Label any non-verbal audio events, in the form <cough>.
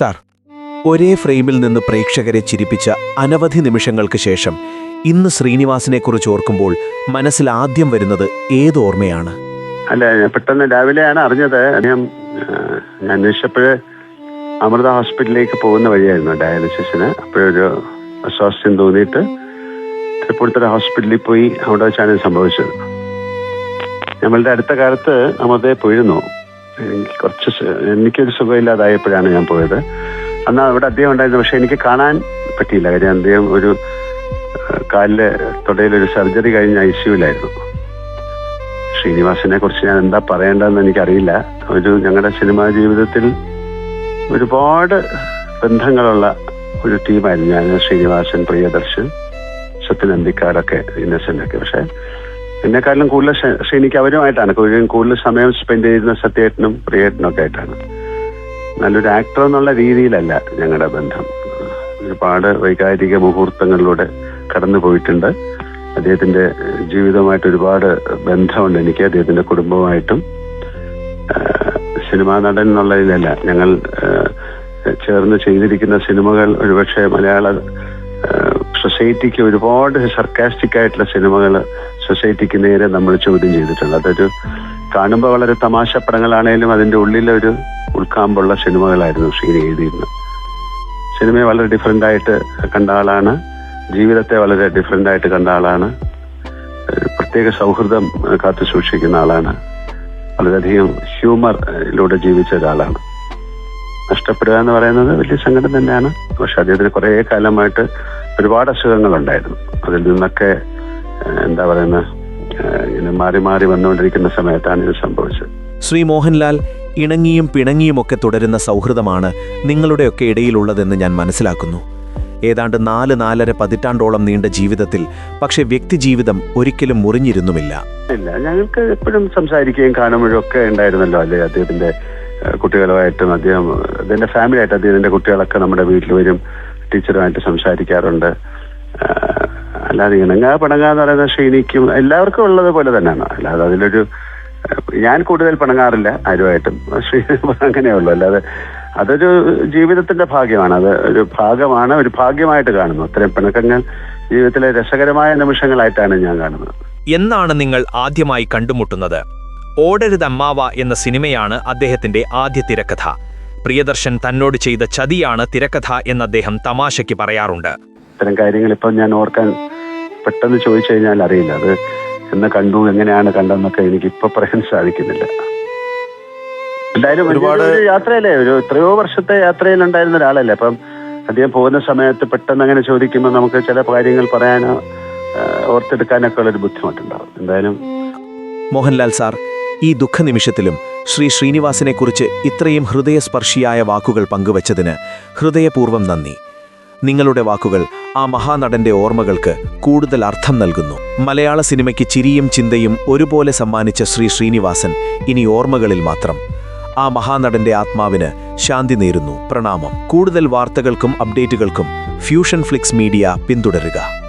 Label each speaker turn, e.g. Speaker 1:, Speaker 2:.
Speaker 1: Sir ഒരേ ഫ്രെയിമിൽ നിന്ന് പ്രേക്ഷകരെ ചിരിപ്പിച്ച അനവധി നിമിഷങ്ങൾക്ക് ശേഷം ഇന്ന് ശ്രീനിവാസിനെക്കുറിച്ച് ഓർക്കുമ്പോൾ മനസ്സിൽ ആദ്യം വരുന്നത് ഏത് ഓർമ്മയാണ്?
Speaker 2: അല്ല പെട്ടെന്ന് രാവിലെയാണ് അറിഞ്ഞത്. ഞാൻ അന്വേഷിച്ചപ്പോൾ അമൃത ഹോസ്പിറ്റലിലേക്ക് പോകുന്ന വഴിയായിരുന്നു ഡയാലിസിസിന്. അപ്പോഴൊരു അസ്വാസ്ഥ്യം തോന്നിയിട്ട് തൃപ്പൂണിത്തുറ ഹോസ്പിറ്റലിൽ പോയി അവിടെ വെച്ചാണ് സംഭവിച്ചത്. നമ്മളുടെ അടുത്ത കാലത്ത് അമൃതയെ പോയിരുന്നു. എനിക്ക് കുറച്ച് എനിക്കൊരു സുഖമില്ലാതായപ്പോഴാണ് ഞാൻ പോയത്. അന്ന് അവിടെ അദ്ദേഹം ഉണ്ടായിരുന്നു. പക്ഷെ എനിക്ക് കാണാൻ പറ്റിയില്ല. കാര്യം അദ്ദേഹം ഒരു കാലിലെ തുടയിലൊരു സർജറി കഴിഞ്ഞ ഐ സിയുലായിരുന്നു ശ്രീനിവാസിനെ കുറിച്ച് ഞാൻ എന്താ പറയേണ്ടതെന്ന് എനിക്കറിയില്ല. ഒരു ഞങ്ങളുടെ സിനിമാ ജീവിതത്തിൽ ഒരുപാട് ബന്ധങ്ങളുള്ള ഒരു ടീമായിരുന്നു ഞാൻ ശ്രീനിവാസൻ പ്രിയദർശൻ സത്യനന്ദിക്കാരൊക്കെ ഇന്നസെന്റ് ഒക്കെ പക്ഷെ എന്നെക്കാളും കൂടുതൽ ക്ഷണിക്ക് അവരുമായിട്ടാണ് കൂടുതൽ സമയം സ്പെൻഡ് ചെയ്യുന്ന സത്യേട്ടനും പ്രിയേട്ടനും ഒക്കെ ആയിട്ടാണ്. നല്ലൊരു ആക്ടർ എന്നുള്ള രീതിയിലല്ല ഞങ്ങളുടെ ബന്ധം. ഒരുപാട് വൈകാരിക മുഹൂർത്തങ്ങളിലൂടെ കടന്നു പോയിട്ടുണ്ട്. അദ്ദേഹത്തിന്റെ ജീവിതമായിട്ട് ഒരുപാട് ബന്ധമുണ്ട്. എനിക്ക് അദ്ദേഹത്തിന്റെ കുടുംബമായിട്ടും സിനിമാ നടൻ എന്നുള്ളതിലല്ല ഞങ്ങൾ ചേർന്ന് ചെയ്തിരിക്കുന്ന സിനിമകൾ ഒരുപക്ഷെ മലയാള സൊസൈറ്റിക്ക് ഒരുപാട് സർക്കാസ്റ്റിക് ആയിട്ടുള്ള സിനിമകൾ സൊസൈറ്റിക്ക് നേരെ നമ്മൾ ചോദ്യം ചെയ്തിട്ടുണ്ട്. അതൊരു കാണുമ്പോൾ വളരെ തമാശ പടങ്ങളാണേലും അതിന്റെ ഉള്ളിലൊരു ഉൾക്കാമ്പുള്ള സിനിമകളായിരുന്നു ശ്രീനി എഴുതിയിരുന്നത്. സിനിമയെ വളരെ ഡിഫറെന്റ് ആയിട്ട് കണ്ട ആളാണ്. ജീവിതത്തെ വളരെ ഡിഫറെന്റ് ആയിട്ട് കണ്ട ആളാണ്. പ്രത്യേക സൗഹൃദം കാത്തു സൂക്ഷിക്കുന്ന ആളാണ്. വളരെയധികം ഹ്യൂമറിലൂടെ ജീവിച്ച ഒരാളാണ്. നഷ്ടപ്പെടുക എന്ന് പറയുന്നത് വലിയ സങ്കടം തന്നെയാണ്. പക്ഷെ അദ്ദേഹത്തിന് കുറേ കാലമായിട്ട് ഒരുപാട് അസുഖങ്ങളുണ്ടായിരുന്നു. അതിൽ നിന്നൊക്കെ എന്താ പറയുന്ന ഇങ്ങനെ മാറി മാറി വന്നുകൊണ്ടിരിക്കുന്ന സമയത്താണ് ഇത് സംഭവിച്ചത്.
Speaker 1: ശ്രീ മോഹൻലാൽ ഇണങ്ങിയും പിണങ്ങിയുമൊക്കെ തുടരുന്ന സൗഹൃദമാണ് നിങ്ങളുടെയൊക്കെ ഇടയിലുള്ളതെന്ന് ഞാൻ മനസ്സിലാക്കുന്നു. ഏതാണ്ട് നാല് നാലര പതിറ്റാണ്ടോളം നീണ്ട ജീവിതത്തിൽ പക്ഷേ വ്യക്തിജീവിതം ഒരിക്കലും മുറിഞ്ഞിരുന്നുമില്ല.
Speaker 2: ഇല്ല ഞങ്ങൾക്ക് എപ്പോഴും സംസാരിക്കുകയും കാണുമ്പോഴും ഒക്കെ ഉണ്ടായിരുന്നല്ലോ അല്ലേ അദ്ദേഹത്തിന്റെ കുട്ടികളുമായിട്ടും അദ്ദേഹം അദ്ദേഹത്തിന്റെ ഫാമിലി ആയിട്ട് അദ്ദേഹത്തിന്റെ കുട്ടികളൊക്കെ നമ്മുടെ വീട്ടിൽ വരും. ടീച്ചറുമായിട്ട് സംസാരിക്കാറുണ്ട്. അല്ലാതെ ഇണങ്ങാ പിണങ്ങാ എന്ന് പറയുന്നത് ഷീനിക്കും എല്ലാവർക്കും ഉള്ളത് പോലെ തന്നെയാണ്. അല്ലാതെ അതിലൊരു ഞാൻ കൂടുതൽ പിണങ്ങാറില്ല ആരുമായിട്ടും. <laughs> അങ്ങനെയേ ഉള്ളൂ. അല്ലാതെ അതൊരു ജീവിതത്തിന്റെ ഭാഗ്യമാണ്. അത് ഒരു ഭാഗമാണ് ഒരു ഭാഗ്യമായിട്ട് കാണുന്നു. അത്രയും പിണക്കങ്ങൾ ജീവിതത്തിലെ രസകരമായ നിമിഷങ്ങളായിട്ടാണ് ഞാൻ കാണുന്നത്.
Speaker 3: എന്നാണ് നിങ്ങൾ ആദ്യമായി കണ്ടുമുട്ടുന്നത്? ഓടരുതമ്മാവ എന്ന സിനിമയാണ് അദ്ദേഹത്തിന്റെ ആദ്യ തിരക്കഥ പ്രിയദർശൻ തന്നോട് ചെയ്ത ചതിയാണ് തിരക്കഥ എന്ന് അദ്ദേഹം തമാശയ്ക്ക് പറയാറുണ്ട്.
Speaker 2: ഇത്തരം കാര്യങ്ങൾ ഇപ്പം ഞാൻ ഓർക്കാൻ പെട്ടെന്ന് ചോദിച്ചു കഴിഞ്ഞാൽ അറിയില്ല. അത് എന്ന് കണ്ടു എങ്ങനെയാണ് കണ്ടെന്നൊക്കെ എനിക്ക് ഇപ്പൊ പറയാൻ സാധിക്കുന്നില്ല. എന്തായാലും ഒരുപാട് യാത്രയല്ലേ? ഒരു എത്രയോ വർഷത്തെ യാത്രയിൽ ഉണ്ടായിരുന്ന ഒരാളല്ലേ? അപ്പം അദ്ദേഹം പോകുന്ന സമയത്ത് പെട്ടെന്ന് അങ്ങനെ ചോദിക്കുമ്പോൾ നമുക്ക് ചില കാര്യങ്ങൾ പറയാനോ ഓർത്തെടുക്കാനൊക്കെ ഉള്ളൊരു ബുദ്ധിമുട്ടുണ്ടാവും. എന്തായാലും
Speaker 1: മോഹൻലാൽ സാർ ഈ ദുഃഖനിമിഷത്തിലും ശ്രീ ശ്രീനിവാസിനെക്കുറിച്ച് ഇത്രയും ഹൃദയസ്പർശിയായ വാക്കുകൾ പങ്കുവച്ചതിന് ഹൃദയപൂർവം നന്ദി. നിങ്ങളുടെ വാക്കുകൾ ആ മഹാനടന്റെ ഓർമ്മകൾക്ക് കൂടുതൽ അർത്ഥം നൽകുന്നു. മലയാള സിനിമയ്ക്ക് ചിരിയും ചിന്തയും ഒരുപോലെ സമ്മാനിച്ച ശ്രീ ശ്രീനിവാസൻ ഇനി ഓർമ്മകളിൽ മാത്രം. ആ മഹാനടന്റെ ആത്മാവിന് ശാന്തി നേരുന്നു. പ്രണാമം. കൂടുതൽ വാർത്തകൾക്കും അപ്ഡേറ്റുകൾക്കും ഫ്യൂഷൻ ഫ്ലിക്സ് മീഡിയ പിന്തുടരുക.